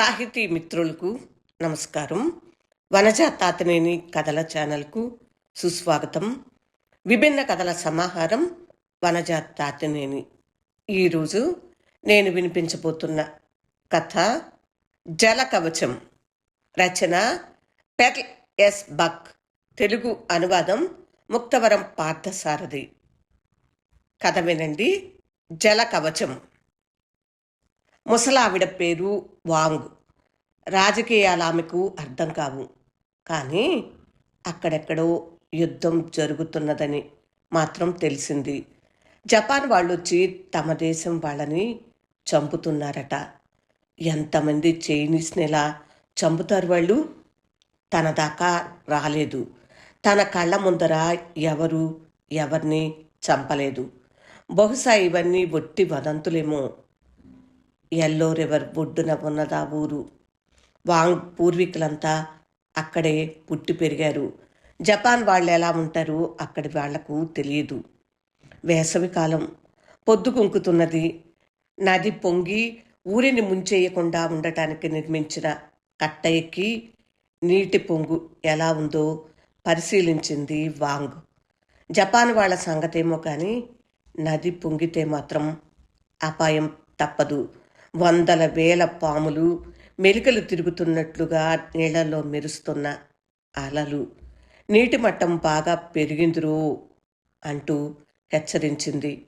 సాహితీ మిత్రులకు నమస్కారం. వనజ తాతనేని కథల ఛానల్కు సుస్వాగతం. విభిన్న కథల సమాహారం వనజ తాతనేని. ఈరోజు నేను వినిపించబోతున్న కథ జల కవచం రచన పెర్ల్ ఎస్ బక్. తెలుగు అనువాదం ముక్తవరం పార్థసారథి. కథ వినండి. జల కవచం ముసలావిడ పేరు వాంగ్. రాజకీయాలు ఆమెకు అర్థం కావు. కానీ అక్కడెక్కడో యుద్ధం జరుగుతున్నదని మాత్రం తెలిసింది. జపాన్ వాళ్ళు వచ్చి తమ దేశం వాళ్ళని చంపుతున్నారట. ఎంతమంది చైనీస్ని ఎలా చంపుతారు వాళ్ళు? తన దాకా రాలేదు. తన కళ్ళ ముందర ఎవరు ఎవరిని చంపలేదు. బహుశా ఇవన్నీ ఒట్టి వదంతులేమో ఎల్లో రివర్ ఒడ్డున ఉన్నదా ఊరు. వాంగ్ పూర్వీకులంతా అక్కడే పుట్టి పెరిగారు. జపాన్ వాళ్ళు ఎలా ఉంటారో అక్కడి వాళ్ళకు తెలియదు. వేసవికాలం పొద్దు కుంకుతున్నది. నది పొంగి ఊరిని ముంచేయకుండా ఉండటానికి నిర్మించిన కట్ట ఎక్కి నీటి పొంగు ఎలా ఉందో పరిశీలించింది వాంగ్. జపాన్ వాళ్ళ సంగతేమో కానీ నది పొంగితే మాత్రం అపాయం తప్పదు. వందల వేల పాములు మెలికలు తిరుగుతున్నట్లుగా నీళ్ళలో మెరుస్తున్న అలలు. నీటి మట్టం బాగా పెరిగిందిరో అంటూ హెచ్చరించింది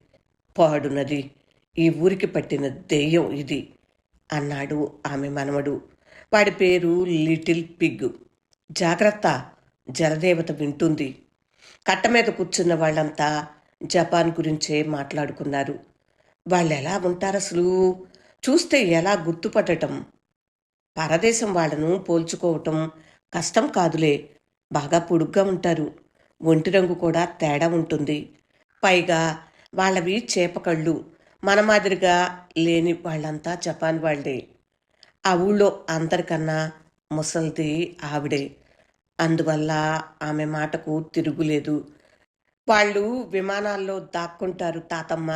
పాడునది ఈ ఊరికి పట్టిన దెయ్యం ఇది అన్నాడు ఆమె మనవడు. వాడి పేరు లిటిల్ పిగ్. జాగ్రత్త జలదేవత వింటుంది. కట్ట మీద కూర్చున్న వాళ్ళంతా జపాన్ గురించే మాట్లాడుకున్నారు. వాళ్ళు ఎలా ఉంటారు అసలు చూస్తే ఎలా గుర్తుపట్టటం పరదేశం వాళ్ళను పోల్చుకోవటం కష్టం కాదులే. బాగా పొడుగ్గా ఉంటారు. ఒంటి రంగు కూడా తేడా ఉంటుంది. పైగా వాళ్ళవి చేపకళ్ళు. మన మాదిరిగా లేని వాళ్ళంతా జపాన్ వాళ్ళే. ఆ ఊళ్ళో అందరికన్నా ముసల్ది ఆవిడే. అందువల్ల ఆమె మాటకు తిరుగులేదు. వాళ్ళు విమానాల్లో దాక్కుంటారు తాతమ్మ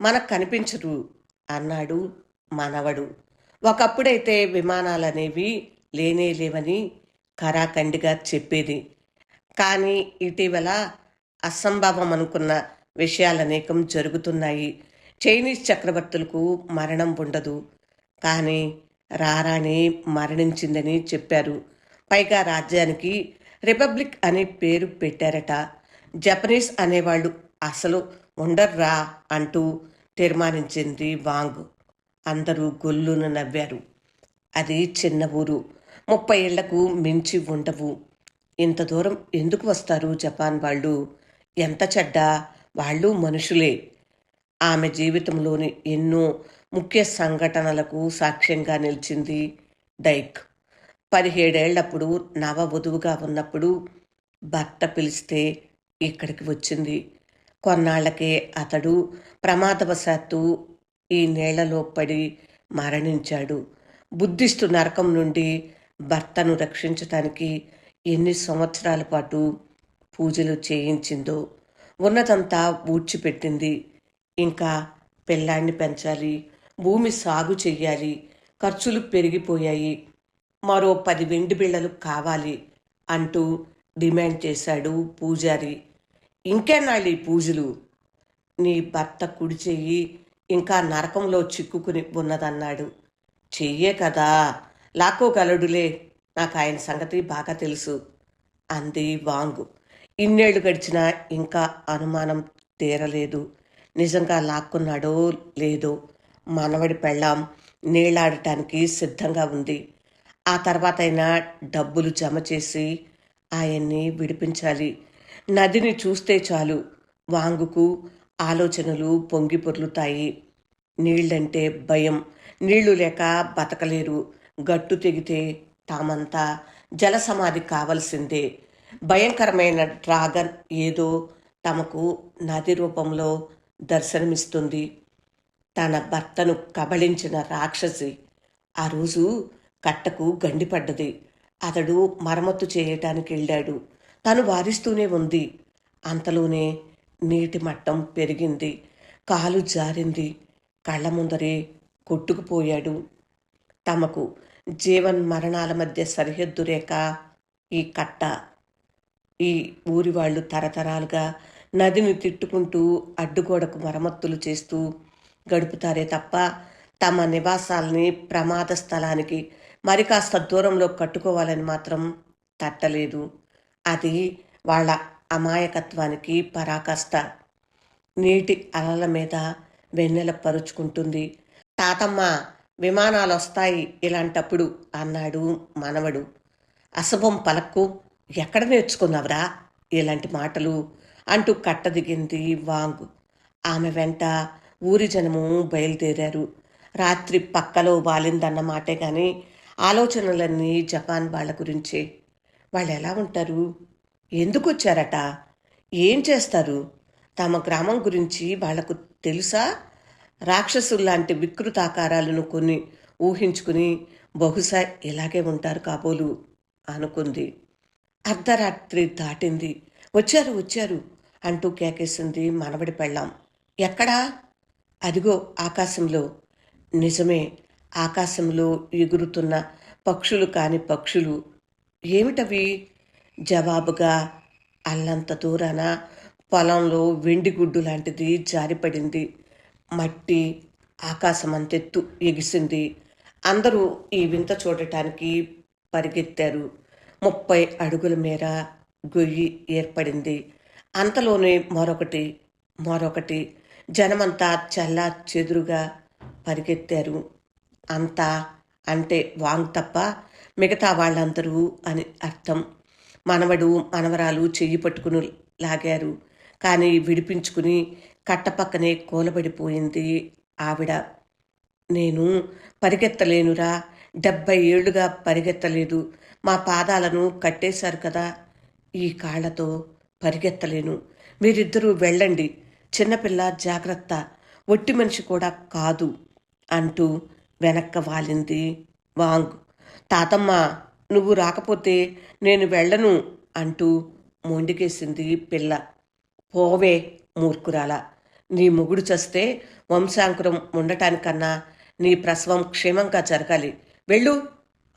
మనకు కనిపించరు అన్నాడు మనవడు. ఒకప్పుడైతే విమానాలనేవి లేనే లేవని కరాఖండిగా చెప్పేది. కానీ ఇటీవల అసంభవం అనుకున్న విషయాలనేకం జరుగుతున్నాయి. చైనీస్ చక్రవర్తులకు మరణం ఉండదు. కానీ రారాణి మరణించిందని చెప్పారు. పైగా రాజ్యానికి రిపబ్లిక్ అనే పేరు పెట్టారట. జపనీస్ అనేవాళ్ళు అసలు ఉండర్రా అంటూ తీర్మానించింది వాంగ్. అందరూ గొల్లున నవ్వారు. అది చిన్న ఊరు. ముప్పై ఏళ్ళకు మించి ఉండవు. ఇంత దూరం ఎందుకు వస్తారు జపాన్ వాళ్ళు? ఎంత చెడ్డ? వాళ్ళు మనుషులే. ఆమె జీవితంలోని ఎన్నో ముఖ్య సంఘటనలకు సాక్ష్యంగా నిలిచింది డైక్. పదిహేడేళ్ళప్పుడు నవ వధువుగా ఉన్నప్పుడు భర్త పిలిస్తే ఇక్కడికి వచ్చింది. కొన్నాళ్ళకే అతడు ప్రమాదవశాత్తు ఈ నేలలో పడి మరణించాడు. బుద్ధిస్టు నరకం నుండి భర్తను రక్షించటానికి ఎన్ని సంవత్సరాల పాటు పూజలు చేయించిందో ఉన్నదంతా ఊడ్చిపెట్టింది. ఇంకా పెళ్ళాన్ని పెంచాలి భూమి సాగు చెయ్యాలి ఖర్చులు పెరిగిపోయాయి. మరో పది వెండి బిళ్ళలు కావాలి అంటూ డిమాండ్ చేశాడు పూజారి. ఇంకేనాళ్ళు ఈ పూజలు? నీ భర్త కుడి చెయ్యి ఇంకా నరకంలో చిక్కుకుని ఉన్నదన్నాడు. చెయ్యే కదా లాక్కోగలడులే నాకు ఆయన సంగతి బాగా తెలుసు అంది వాంగు. ఇన్నేళ్ళు గడిచినా ఇంకా అనుమానం తీరలేదు. నిజంగా లాక్కున్నాడో లేదో మనవడి పెళ్ళాం నీళ్ళాడటానికి సిద్ధంగా ఉంది. ఆ తర్వాత అయినా డబ్బులు జమ చేసి ఆయన్ని విడిపించాలి. నదిని చూస్తే చాలు వాంగుకు ఆలోచనలు పొంగి పొర్లుతాయి. నీళ్ళంటే భయం. నీళ్ళు లేక బతకలేరు. గట్టు తెగితే తామంతా జలసమాధి కావలసిందే. భయంకరమైన డ్రాగన్ ఏదో తమకు నది రూపంలో దర్శనమిస్తుంది. తన భర్తను కబళించిన రాక్షసి ఆ రోజు కట్టకు గండిపడ్డది అతడు మరమ్మతు చేయటానికి వెళ్ళాడు తను వారిస్తూనే ఉంది. అంతలోనే నీటి మట్టం పెరిగింది. కాలు జారింది. కళ్ళ ముందరే కొట్టుకుపోయాడు. తమకు జీవన్ మరణాల మధ్య సరిహద్దు రేఖ ఈ కట్ట. ఈ ఊరి వాళ్ళు తరతరాలుగా నదిని తిట్టుకుంటూ అడ్డుగోడకు మరమ్మతులు చేస్తూ గడుపుతారే తప్ప తమ నివాసాలని ప్రమాద స్థలానికి మరి కాస్త దూరంలో కట్టుకోవాలని మాత్రం తట్టలేదు. అది వాళ్ళ అమాయకత్వానికి పరాకాష్ట. నీటి అలల మీద వెన్నెల పరుచుకుంటుంది. తాతమ్మ విమానాలు వస్తాయి ఇలాంటప్పుడు అన్నాడు మనవడు. అశుభం పలక్కు ఎక్కడ నేర్చుకున్నావురా ఇలాంటి మాటలు అంటూ కట్ట దిగింది వాంగ్. ఆమె వెంట ఊరి జనము బయలుదేరారు. రాత్రి పక్కలో వాలిందన్న మాటే కానీ ఆలోచనలన్నీ జపాన్ వాళ్ళ గురించే. వాళ్ళు ఎలా ఉంటారు? ఎందుకు వచ్చారట ఏం చేస్తారు? తమ గ్రామం గురించి వాళ్ళకు తెలుసా? రాక్షసుల్లాంటి వికృతాకారాలను కొన్ని ఊహించుకుని బహుశా ఇలాగే ఉంటారు కాబోలు అనుకుంది. అర్ధరాత్రి దాటింది. వచ్చారు వచ్చారు అంటూ కేకేసింది మనవడి పెళ్ళాం. ఎక్కడా? అదిగో ఆకాశంలో. నిజమే ఆకాశంలో ఎగురుతున్న పక్షులు కాని పక్షులు. ఏమిటవి? జవాబుగా అల్లంత దూరాన పొలంలో వెండిగుడ్డు లాంటిది జారిపడింది. మట్టి ఆకాశమంతెత్తు ఎగిసింది. అందరూ ఈ వింత చూడటానికి పరిగెత్తారు. ముప్పై అడుగుల మేర గొయ్యి ఏర్పడింది. అంతలోనే మరొకటి మరొకటి జనమంతా చల్లా చెదురుగా పరిగెత్తారు. అంతా అంటే వాంగ్ తప్ప మిగతా వాళ్ళందరూ అని అర్థం. మనవడు మనవరాలు చెయ్యి పట్టుకుని లాగారు. కానీ విడిపించుకుని కట్టపక్కనే కూలబడిపోయింది ఆవిడ. నేను పరిగెత్తలేనురా డెబ్బై ఏళ్ళుగా పరిగెత్తలేదు. మా పాదాలను కట్టేశారు కదా ఈ కాళ్ళతో పరిగెత్తలేను. మీరిద్దరూ వెళ్ళండి చిన్నపిల్ల జాగ్రత్త ఒట్టి మనిషి కూడా కాదు అంటూ వెనక్క వాలింది వాంగ్. తాతమ్మ నువ్వు రాకపోతే నేను వెళ్ళను అంటూ మొండికేసింది పిల్ల. పోవే మూర్ఖురాల. నీ మొగుడు చస్తే వంశాంకురం ఉండటానికన్నా నీ ప్రసవం క్షేమంగా జరగాలి. వెళ్ళు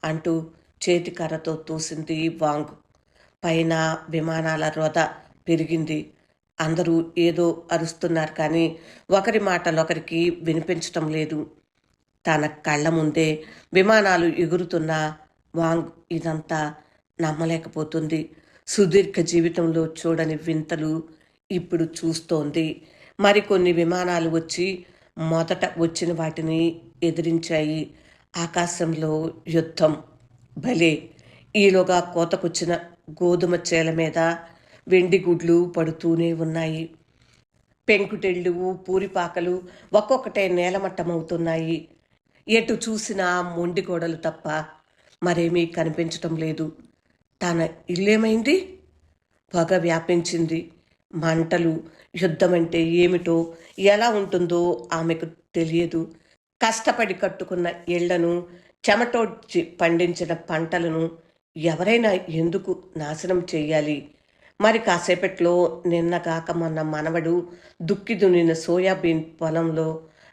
అంటూ చేతికర్రతో తోసింది వాంగ్. పైన విమానాల రోద పెరిగింది. అందరూ ఏదో అరుస్తున్నారు కానీ ఒకరి మాటలు ఒకరికి వినిపించటం లేదు. తన కళ్ళ ముందే విమానాలు ఎగురుతున్నా వాంగ్ ఇదంతా నమ్మలేకపోతుంది. సుదీర్ఘ జీవితంలో చూడని వింతలు ఇప్పుడు చూస్తోంది. మరికొన్ని విమానాలు వచ్చి మొదట వచ్చిన వాటిని ఎదిరించాయి. ఆకాశంలో యుద్ధం. భలే! ఈలోగా కోతకొచ్చిన గోధుమ చేల మీద వెండి గుడ్లు పడుతూనే ఉన్నాయి. పెంకుటెళ్ళు పూరిపాకలు ఒక్కొక్కటే నేలమట్టమవుతున్నాయి. ఎటు చూసినా మొండి గోడలు తప్ప మరేమీ కనిపించటం లేదు. తన ఇల్లేమైంది? పొగ వ్యాపించింది. మంటలు యుద్ధం అంటే ఏమిటో ఎలా ఉంటుందో ఆమెకు తెలియదు. కష్టపడి కట్టుకున్న ఇళ్ళను చెమటోడ్చి పండించిన పంటలను ఎవరైనా ఎందుకు నాశనం చేయాలి మరి కాసేపట్లో నిన్నగాక మొన్న మనవడు దుక్కి దున్నిన సోయాబీన్ పొలంలో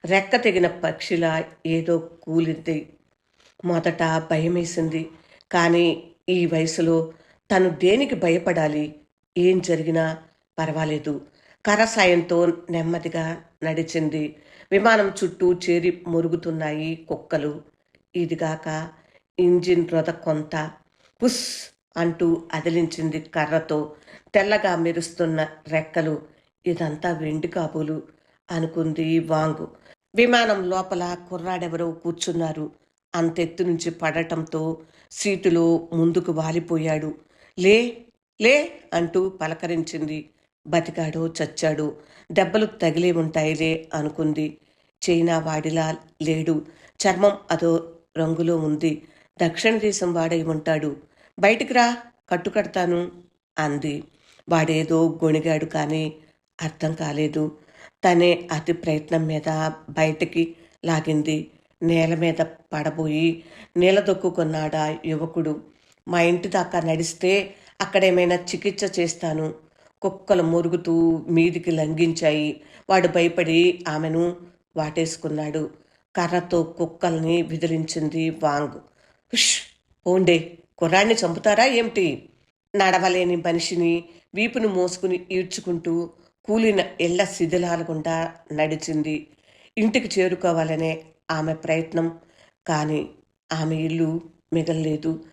రెక్క తెగిన పక్షిలా ఏదో కూలింది. మొదట భయమేసింది. కానీ ఈ వయసులో తను దేనికి భయపడాలి? ఏం జరిగినా పర్వాలేదు. కర్ర సాయంతో నెమ్మదిగా నడిచింది. విమానం చుట్టూ చేరి మురుగుతున్నాయి కుక్కలు. ఇదిగాక ఇంజిన్ రొద కొంత పుస్ అంటూ అదిలించింది కర్రతో తెల్లగా మెరుస్తున్న రెక్కలు. ఇదంతా వెండి కాబోలు అనుకుంది వాంగు. విమానం లోపల కుర్రాడెవరో కూర్చున్నారు. అంతెత్తు నుంచి పడటంతో సీటులో ముందుకు వాలిపోయాడు. లే లే అంటూ పలకరించింది. బతికాడో చచ్చాడు దెబ్బలు తగిలే ఉంటాయిలే అనుకుంది. చైనా వాడిలా లేడు. చర్మం అదో రంగులో ఉంది. దక్షిణ దేశం వాడై ఉంటాడు. బయటికి రా కట్టుకడతాను అంది. వాడేదో గొణిగాడు కానీ అర్థం కాలేదు. తనే అతి ప్రయత్నం మీద బయటికి లాగింది. నేల మీద పడబోయి నిలదొక్కున్నాడా యువకుడు. మా ఇంటి దాకా నడిస్తే అక్కడేమైనా చికిత్స చేస్తాను. కుక్కలు మురుగుతూ మీదికి లంఘించాయి. వాడు భయపడి ఆమెను వాటేసుకున్నాడు. కర్రతో కుక్కల్ని విదిలించింది వాంగ్. హుష్ పోండే కుర్రాన్ని చంపుతారా ఏమిటి? నడవలేని మనిషిని వీపును మోసుకుని ఈడ్చుకుంటూ కూలిన ఇళ్ళ శిథిలాల గుండా నడిచింది. ఇంటికి చేరుకోవాలనే ఆమె ప్రయత్నం. కానీ ఆమె ఇల్లు మిగలలేదు.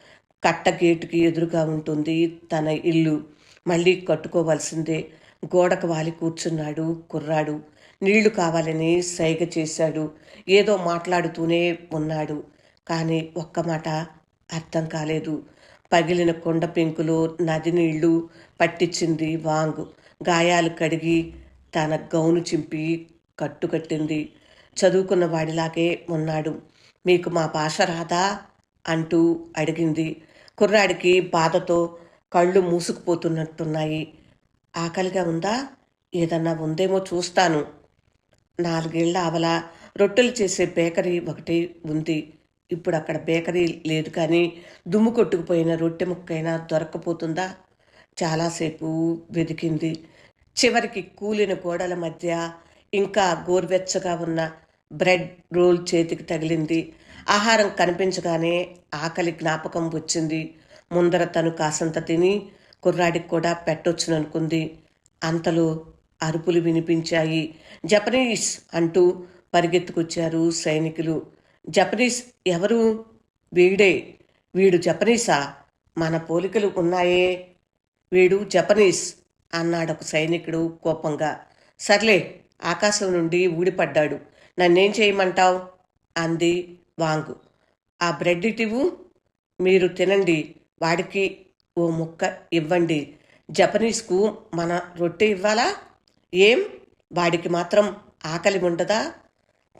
కట్ట గేటుకి ఎదురుగా ఉంటుంది తన ఇల్లు. మళ్ళీ కట్టుకోవాల్సిందే. గోడకు వాలి కూర్చున్నాడు కుర్రాడు. నీళ్ళు కావాలని సైగ చేశాడు. ఏదో మాట్లాడుతూనే ఉన్నాడు. కానీ ఒక్క మాట అర్థం కాలేదు. పగిలిన కొండ పెంకులో నది నీళ్ళు పట్టించింది వాంగ్. గాయాలు కడిగి తన గౌను చింపి కట్టుకట్టింది. చదువుకున్న వాడిలాగే ఉన్నాడు. మీకు మా భాష రాదా? అంటూ అడిగింది. కుర్రాడికి బాధతో కళ్ళు మూసుకుపోతున్నట్టున్నాయి. ఆకలిగా ఉందా? ఏదన్నా ఉందేమో చూస్తాను. నాలుగేళ్ళ ఆవల రొట్టెలు చేసే బేకరీ ఒకటి ఉంది. ఇప్పుడు అక్కడ బేకరీ లేదు కానీ దుమ్ము కొట్టుకుపోయిన రొట్టె ముక్కైనా దొరక్కపోతుందా? చాలాసేపు వెతికింది. చివరికి కూలిన గోడల మధ్య ఇంకా గోరువెచ్చగా ఉన్న బ్రెడ్ రోల్ చేతికి తగిలింది. ఆహారం కనిపించగానే ఆకలి జ్ఞాపకం వచ్చింది. ముందర తను కాసంత తిని కుర్రాడికి కూడా పెట్టొచ్చుననుకుంది. అంతలో అరుపులు వినిపించాయి. జపనీస్ అంటూ పరిగెత్తుకొచ్చారు సైనికులు. జపనీస్ ఎవరు? వీడే. వీడు జపనీసా? మన పోలికలు ఉన్నాయే. వీడు జపనీస్ అన్నాడు ఒక సైనికుడు కోపంగా. సర్లే ఆకాశం నుండి ఊడిపడ్డాడు. నన్నేం చేయమంటావు? అంది వాంగు. ఆ బ్రెడ్ ఇటివు? మీరు తినండి. వాడికి ఓ ముక్క ఇవ్వండి. జపనీస్కు మన రొట్టె ఇవ్వాలా? ఏం? వాడికి మాత్రం ఆకలి ఉండదా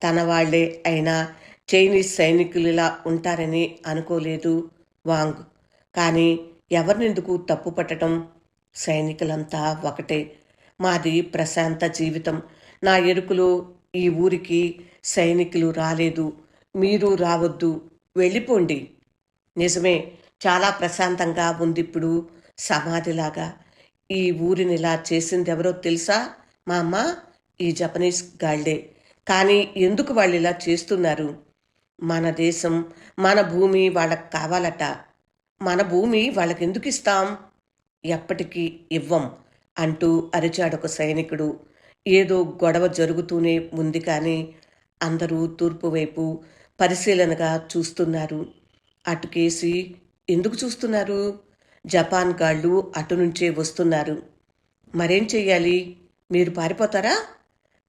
తన వాళ్ళే అయినా చైనీస్ సైనికులులా ఉంటారని అనుకోలేదు వాంగ్. కానీ ఎవరినెందుకు తప్పు పట్టడం సైనికులంతా ఒకటే. మాది ప్రశాంత జీవితం. నా ఎరుకులు ఈ ఊరికి సైనికులు రాలేదు. మీరు రావద్దు. వెళ్ళిపోండి. నిజమే చాలా ప్రశాంతంగా ఉంది ఇప్పుడు సమాధిలాగా. ఈ ఊరిని ఇలా చేసింది ఎవరో తెలుసా? మా అమ్మ ఈ జపనీస్ గాళ్ళే కానీ ఎందుకు వాళ్ళు ఇలా చేస్తున్నారు? మన దేశం మన భూమి వాళ్ళకి కావాలట. మన భూమి వాళ్ళకి ఎందుకు ఇస్తాం ఎప్పటికీ ఇవ్వం అంటూ అరిచాడు ఒక సైనికుడు. ఏదో గొడవ జరుగుతూనే ఉంది కానీ అందరూ తూర్పు వైపు పరిశీలనగా చూస్తున్నారు. అటుకేసి ఎందుకు చూస్తున్నారు? జపాన్ గాళ్ళు అటు నుంచే వస్తున్నారు. మరేం చెయ్యాలి? మీరు పారిపోతారా?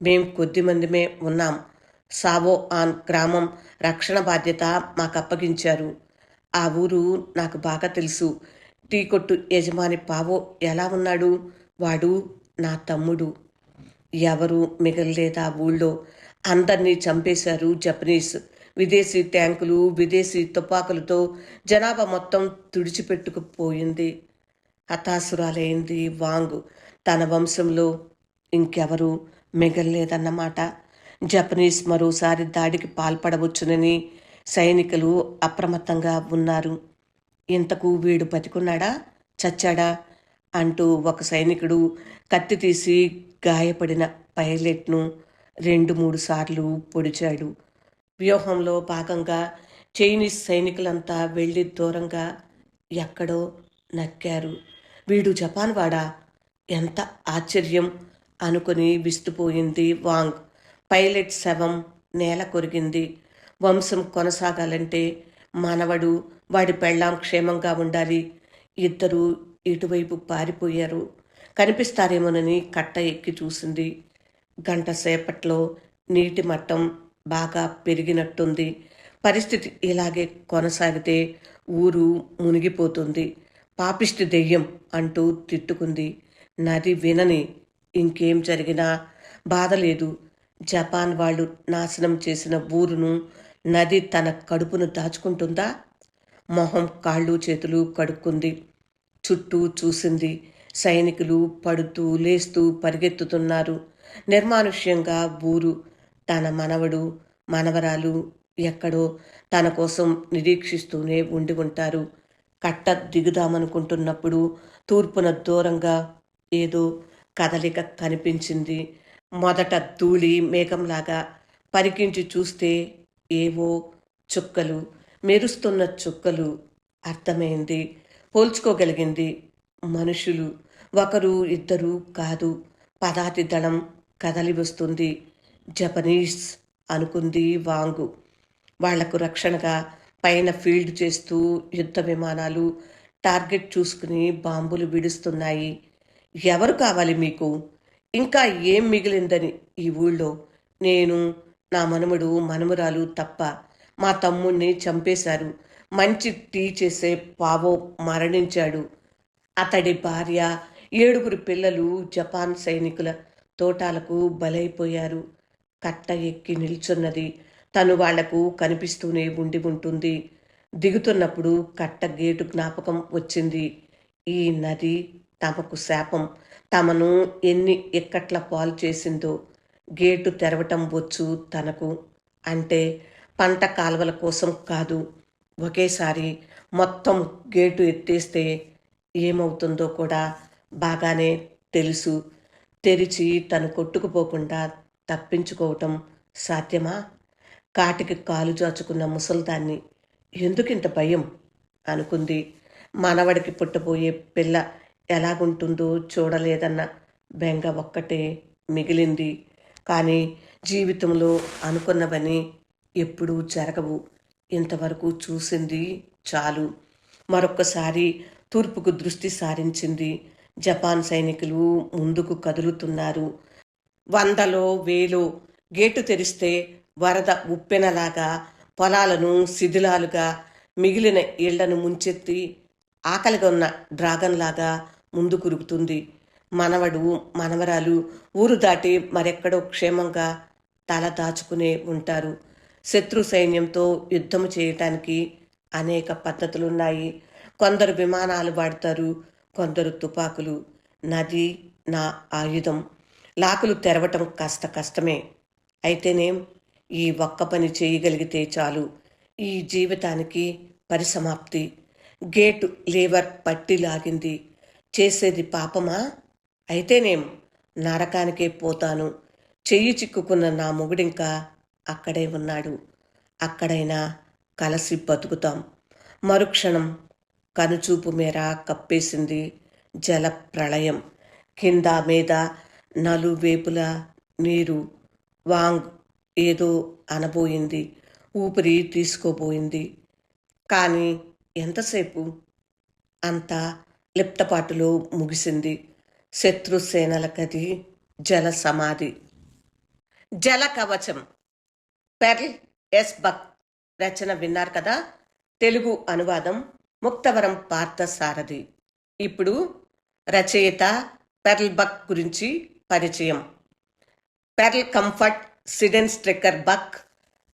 మేం కొద్దిమందిమే ఉన్నాం. సావో ఆన్ గ్రామం రక్షణ బాధ్యత మాకు అప్పగించారు ఆ ఊరు నాకు బాగా తెలుసు. టీ కొట్టు యజమాని పావో ఎలా ఉన్నాడు? వాడు నా తమ్ముడు. ఎవరు ఆ ఊళ్ళో అందరినీ చంపేశారు జపనీస్. విదేశీ ట్యాంకులు విదేశీ తుపాకులతో జనాభా మొత్తం తుడిచిపెట్టుకుపోయింది. హతాసురాలైంది వాంగ్. తన వంశంలో ఇంకెవరు మిగల్లేదన్నమాట జపనీస్ మరోసారి దాడికి పాల్పడవచ్చునని సైనికులు అప్రమత్తంగా ఉన్నారు. ఇంతకు వీడు బతికున్నాడా? చచ్చాడా? అంటూ ఒక సైనికుడు కత్తి తీసి గాయపడిన పైలట్ను రెండు మూడు సార్లు పొడిచాడు. వ్యూహంలో భాగంగా చైనీస్ సైనికులంతా వెళ్ళి దూరంగా ఎక్కడో నక్కారు. వీడు జపాన్ వాడా? ఎంత ఆశ్చర్యం అనుకుని విస్తుపోయింది వాంగ్. పైలట్ శవం నేల కొరిగింది. వంశం కొనసాగాలంటే మనవడు వాడి పెళ్ళాం క్షేమంగా ఉండాలి. ఇద్దరు ఇటువైపు పారిపోయారు. కనిపిస్తారేమోనని కట్ట ఎక్కి చూసింది. గంట సేపట్లో నీటి మట్టం బాగా పెరిగినట్టుంది. పరిస్థితి ఇలాగే కొనసాగితే ఊరు మునిగిపోతుంది. పాపిష్టి దెయ్యం అంటూ తిట్టుకుంది. నది వినని ఇంకేం జరిగినా బాధ లేదు జపాన్ వాళ్ళు నాశనం చేసిన ఊరును నది తన కడుపును దాచుకుంటుందా? మొహం కాళ్ళు చేతులు కడుక్కుంది. చుట్టూ చూసింది సైనికులు పడుతూ లేస్తూ పరిగెత్తుతున్నారు. నిర్మానుష్యంగా ఊరు తన మనవడు మనవరాలు ఎక్కడో తన కోసం నిరీక్షిస్తూనే ఉండి ఉంటారు. కట్ట దిగుదామనుకుంటున్నప్పుడు తూర్పున దూరంగా ఏదో కదలిక కనిపించింది. మొదట ధూళి మేఘంలాగా పరికించి చూస్తే ఏవో చుక్కలు మెరుస్తున్న చుక్కలు అర్థమైంది పోల్చుకోగలిగింది. మనుషులు. ఒకరు ఇద్దరు కాదు. పదాతి దళం కదలి వస్తుంది జపనీస్ అనుకుంది వాంగు. వాళ్ళకు రక్షణగా పైన ఫీల్డ్ చేస్తూ యుద్ధ విమానాలు టార్గెట్ చూసుకుని బాంబులు విడుస్తున్నాయి. ఎవరు కావాలి మీకు? ఇంకా ఏం మిగిలిందని ఈ ఊళ్ళో? నేను నా మనుమడు మనుమరాలు తప్ప మా తమ్ముణ్ణి చంపేశారు. మంచి టీ చేసే పావో మరణించాడు. అతడి భార్య ఏడుగురు పిల్లలు జపాన్ సైనికుల తోటాలకు బలైపోయారు. కట్ట ఎక్కి నిల్చున్నది. తను వాళ్ళకు కనిపిస్తూనే ఉండి ఉంటుంది. దిగుతున్నప్పుడు కట్ట గేటు జ్ఞాపకం వచ్చింది. ఈ నది తమకు శాపం. తమను ఎన్ని ఎక్కట్ల పాలు చేసిందో గేటు తెరవటం వచ్చు తనకు. అంటే పంట కాలువల కోసం కాదు. ఒకేసారి మొత్తం గేటు ఎత్తేస్తే ఏమవుతుందో కూడా బాగానే తెలుసు. తెరిచి తను కొట్టుకుపోకుండా తప్పించుకోవటం సాధ్యమా? కాటికి కాలు చాచుకున్న ముసల్దాన్ని ఎందుకింత భయం? అనుకుంది. మనవడికి పుట్టబోయే పిల్ల ఎలాగుంటుందో చూడలేదన్న బెంగ ఒక్కటే మిగిలింది. కానీ జీవితంలో అనుకున్నవని ఎప్పుడూ జరగవు. ఇంతవరకు చూసింది చాలు. మరొక్కసారి తూర్పుకు దృష్టి సారించింది. జపాన్ సైనికులు ముందుకు కదులుతున్నారు. వందలో వేలో గేటు తెరిస్తే వరద ఉప్పెనలాగా పొలాలను శిథిలాలుగా మిగిలిన ఇళ్ళను ముంచెత్తి ఆకలిగా ఉన్న డ్రాగన్ లాగా ముందు కురుగుతుంది మనవడు మనవరాలు ఊరు దాటి మరెక్కడో క్షేమంగా తల దాచుకునే ఉంటారు. శత్రు సైన్యంతో యుద్ధం చేయటానికి అనేక పద్ధతులున్నాయి. కొందరు విమానాలు వాడతారు కొందరు తుపాకులు నది నా ఆయుధం. లాకులు తెరవటం కాస్త కష్టమే. అయితేనేం ఈ ఒక్క పని చేయగలిగితే చాలు. ఈ జీవితానికి పరిసమాప్తి. గేటు లేవర్ పట్టి లాగింది. చేసేది పాపమా? అయితేనేం నరకానికే పోతాను. చెయ్యి చిక్కుకున్న నా మొగుడింకా అక్కడే ఉన్నాడు. అక్కడైనా కలసి బతుకుతాం. మరుక్షణం కనుచూపు మేర కప్పేసింది జల ప్రళయం కింద మీద నలువేపుల నీరు వాంగ్ ఏదో అనబోయింది. ఊపిరి తీసుకోబోయింది. కానీ ఎంతసేపు? అంతా లిప్తపాటులో ముగిసింది. శత్రుసేనలకది జల సమాధి. జల కవచం. పెర్ల్ ఎస్ బక్ రచన విన్నారు కదా? తెలుగు అనువాదం ముక్తవరం పార్థసారథి. ఇప్పుడు రచయిత పెర్ల్ బక్ గురించి పరిచయం. పెర్ల్ కంఫర్ట్ సిడెన్ స్ట్రెక్కర్ బక్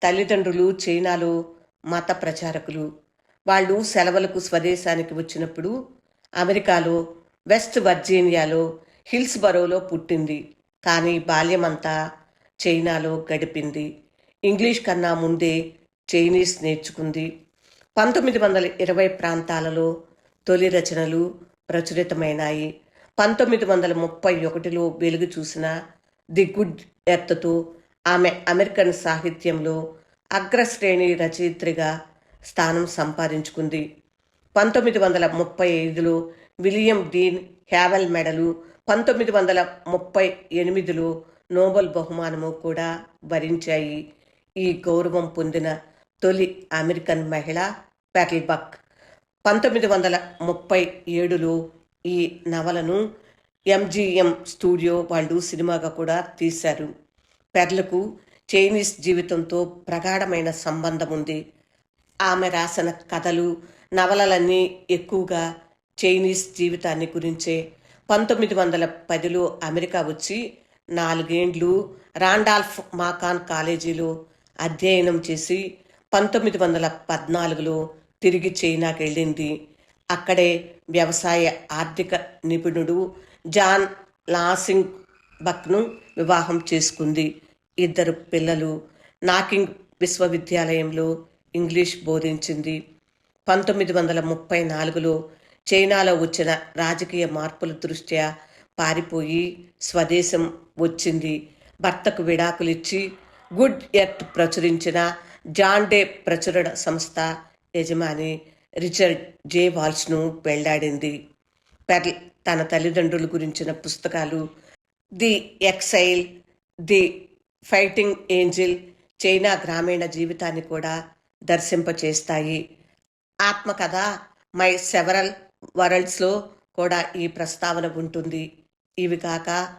తల్లిదండ్రులు చైనాలో మత ప్రచారకులు. వాళ్ళు సెలవులకు స్వదేశానికి వచ్చినప్పుడు అమెరికాలో వెస్ట్ వర్జీనియాలో హిల్స్ బరోలో పుట్టింది. కానీ బాల్యమంతా చైనాలో గడిపింది. ఇంగ్లీష్ కన్నా ముందే చైనీస్ నేర్చుకుంది. పంతొమ్మిది వందల ఇరవై ప్రాంతాలలో తొలి రచనలు ప్రచురితమైనాయి. పంతొమ్మిది వందల ముప్పై ఒకటిలో వెలుగు చూసిన ది గుడ్ ఎర్త్తో ఆమె అమెరికన్ సాహిత్యంలో అగ్రశ్రేణి రచయిత్రిగా స్థానం సంపాదించుకుంది. పంతొమ్మిది వందల ముప్పై ఐదులో విలియం డీన్ హ్యావెల్ మెడలు పంతొమ్మిది వందల ముప్పై ఎనిమిదిలో నోబెల్ బహుమానము కూడా భరించాయి ఈ గౌరవం పొందిన తొలి అమెరికన్ మహిళ పెర్ల్బక్ పంతొమ్మిది వందల ముప్పై ఏడులో ఈ నవలను ఎంజీఎం స్టూడియో వాళ్ళు సినిమాగా కూడా తీశారు. పెర్లకు చైనీస్ జీవితంతో ప్రగాఢమైన సంబంధం ఉంది. ఆమె రాసిన కథలు నవలలన్నీ ఎక్కువగా చైనీస్ జీవితాన్ని గురించే. పంతొమ్మిది వందల పదిలో అమెరికా వచ్చి నాలుగేండ్లు రాండాల్ఫ్ మాకాన్ కాలేజీలో అధ్యయనం చేసి పంతొమ్మిది వందల పద్నాలుగులో తిరిగి చైనాకి వెళ్ళింది అక్కడే వ్యవసాయ ఆర్థిక నిపుణుడు జాన్ లాసింగ్ బక్ను వివాహం చేసుకుంది. ఇద్దరు పిల్లలు నాకింగ్ విశ్వవిద్యాలయంలో ఇంగ్లీష్ బోధించింది. పంతొమ్మిది వందల ముప్పై నాలుగులో చైనాలో వచ్చిన రాజకీయ మార్పుల దృష్ట్యా పారిపోయి స్వదేశం వచ్చింది. భర్తకు విడాకులిచ్చి గుడ్ ఎర్త్ ప్రచురించిన జాన్ డే ప్రచురణ సంస్థ యజమాని రిచర్డ్ జే వాల్స్ను పెళ్ళాడింది. పెర్ల్ తన తల్లిదండ్రుల గురించిన పుస్తకాలు the exile the fighting angel China గ్రామీణ జీవితాన్ని కూడా దర్శింపచేస్తాయి. ఆత్మకథ మై సెవరల్ వరల్డ్స్లో కూడా ఈ ప్రస్తావన ఉంటుంది. ఇవి కాక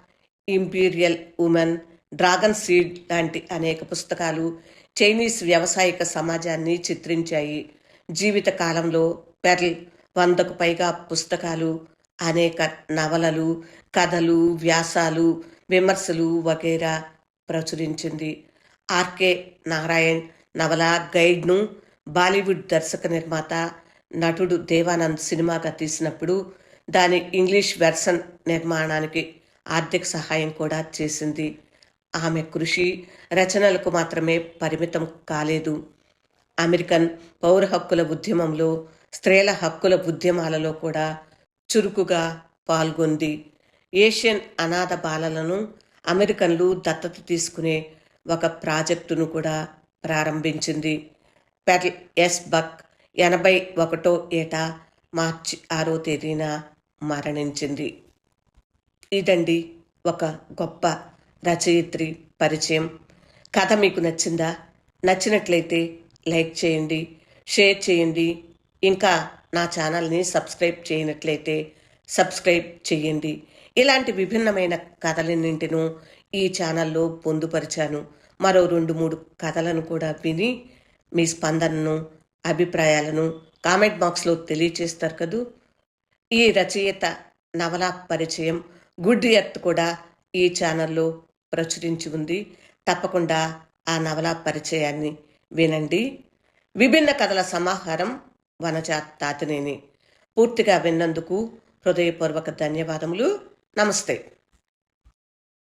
ఇంపీరియల్ ఉమెన్ డ్రాగన్ సీడ్ లాంటి అనేక పుస్తకాలు చైనీస్ వ్యవసాయక సమాజాన్ని చిత్రించాయి. జీవితకాలంలో పెర్ల్ వందకు పైగా పుస్తకాలు అనేక నవలలు కథలు వ్యాసాలు విమర్శలు వగైరా ప్రచురించింది. ఆర్కే నారాయణ్ నవల గైడ్ను బాలీవుడ్ దర్శక నిర్మాత నటుడు దేవానంద్ సినిమాగా తీసినప్పుడు దాని ఇంగ్లీష్ వెర్షన్ నిర్మాణానికి ఆర్థిక సహాయం కూడా చేసింది. ఆమె కృషి రచనలకు మాత్రమే పరిమితం కాలేదు. అమెరికన్ పౌర హక్కుల ఉద్యమంలో స్త్రీల హక్కుల ఉద్యమాలలో కూడా చురుకుగా పాల్గొంది. ఏషియన్ అనాథ బాలలను అమెరికన్లు దత్తత తీసుకునే ఒక ప్రాజెక్టును కూడా ప్రారంభించింది. పెర్ల్ ఎస్ బక్ ఎనభై ఒకటో ఏట మార్చి ఆరో తేదీన మరణించింది. ఇదండి ఒక గొప్ప రచయిత్రి పరిచయం. కథ మీకు నచ్చిందా? నచ్చినట్లయితే లైక్ చేయండి షేర్ చేయండి. ఇంకా నా ఛానల్ని సబ్స్క్రైబ్ చేయనట్లయితే సబ్స్క్రైబ్ చేయండి. ఇలాంటి విభిన్నమైన కథలన్నింటినూ ఈ ఛానల్లో పొందుపరిచాను. మరో రెండు మూడు కథలను కూడా విని మీ స్పందనను అభిప్రాయాలను కామెంట్ బాక్స్లో తెలియచేస్తారు కదూ. ఈ రచయిత నవల పరిచయం గుడ్ ఎర్త్ కూడా ఈ ఛానల్లో ప్రచురించి ఉంది. తప్పకుండా ఆ నవల పరిచయాన్ని వినండి. విభిన్న కథల సమాహారం వనజ తాతినేని పూర్తిగా విన్నందుకు హృదయపూర్వక ధన్యవాదములు. నమస్తే.